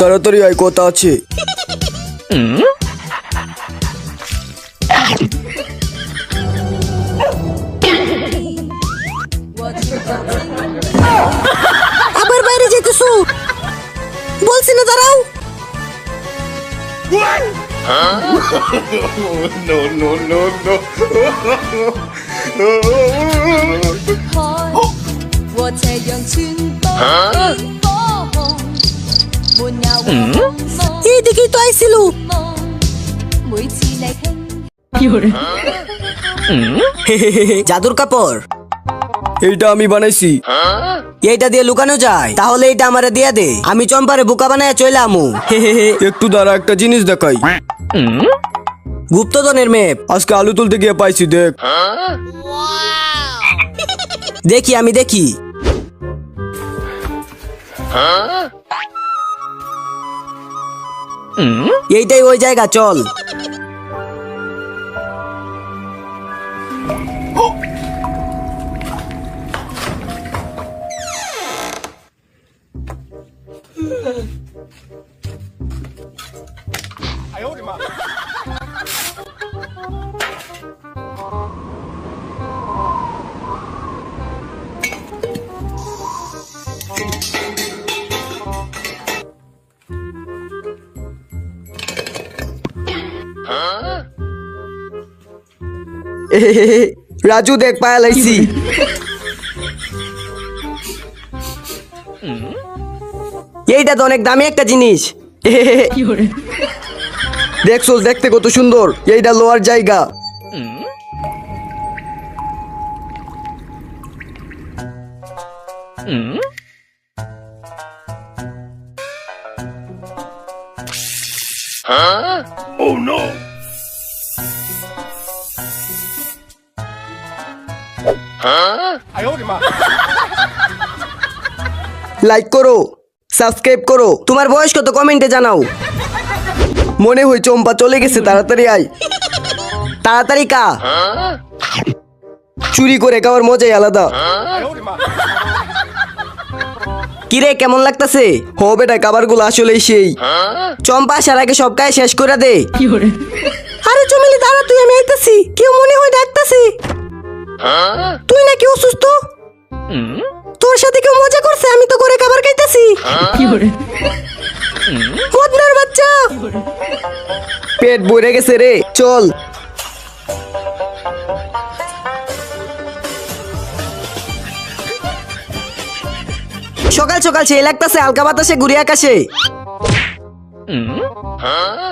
তাড়াতাড়ি আয় কথা আছে। আবার বাইরে যেতেছো। বলছি না দাঁড়াও। What? Huh? no, no, no, no. এইদিকেই তো আইছিল জাদুর কাপড় এইটা আমি বানাইছি। এইটা দিয়ে লুকানো যায়। তাহলে এইটা আমারে দিয়া দে। আমি চম্পারে বোকা বানায় চলে আমু। একটু দাঁড়া একটা জিনিস দেখাই। গুপ্তধনের মেপ। আজকে আলু তুলতে গিয়ে পাইছি দেখ। দেখি আমি দেখি। এইটাই ওই জায়গা চল। রাজু দেখ পায়া লাইছি এইটা তো অনেক দামি একটা জিনিস দেখছোস দেখতে কত সুন্দর। এইটা লোয়ার জায়গা। লাইক করো। সাবস্ক্রাইব করো। তোমার বয়স কত? কমেন্টে জানাও। মনে হয় চম্পা চলে গেছে তাড়াতাড়ি আয়। তাড়াতাড়ি কা। চুরি করে খাওয়ার মজাই আলাদা। কিরে কেমন লাগতাছে? হো বেটা খাবারগুলো আসলেই সেই। চম্পা আগে সব কাজ শেষ করে দে। আরে চমেলি দাঁড়া তুই আমি আইতাছি। বাচ্চা। পেট ভরে গেছে রে চল। সকাল সকাল সেই লাগতাছে হালকা বাতাসে ঘুরে আকাশে।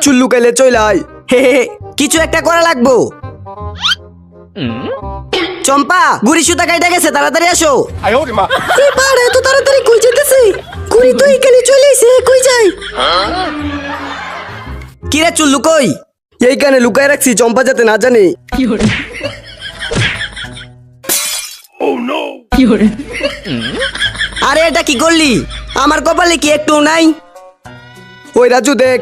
চুল্লু কাইলে চলে আয়। হে হে কিছু একটা করা লাগবো। চম্পা গুড়ি সুতা কাইটা গেছে তাড়াতাড়ি আসো। এত তাড়াতাড়ি গুড়ি তুই এখানে চলে এসে কই যাই? কিরে চুল কই? এইখানে লুকায় রাখছি চম্পা যাতে না জানে। আরে এটা কি করলি? আমার কপালে কি একটু নাই? ওই রাজু দেখ।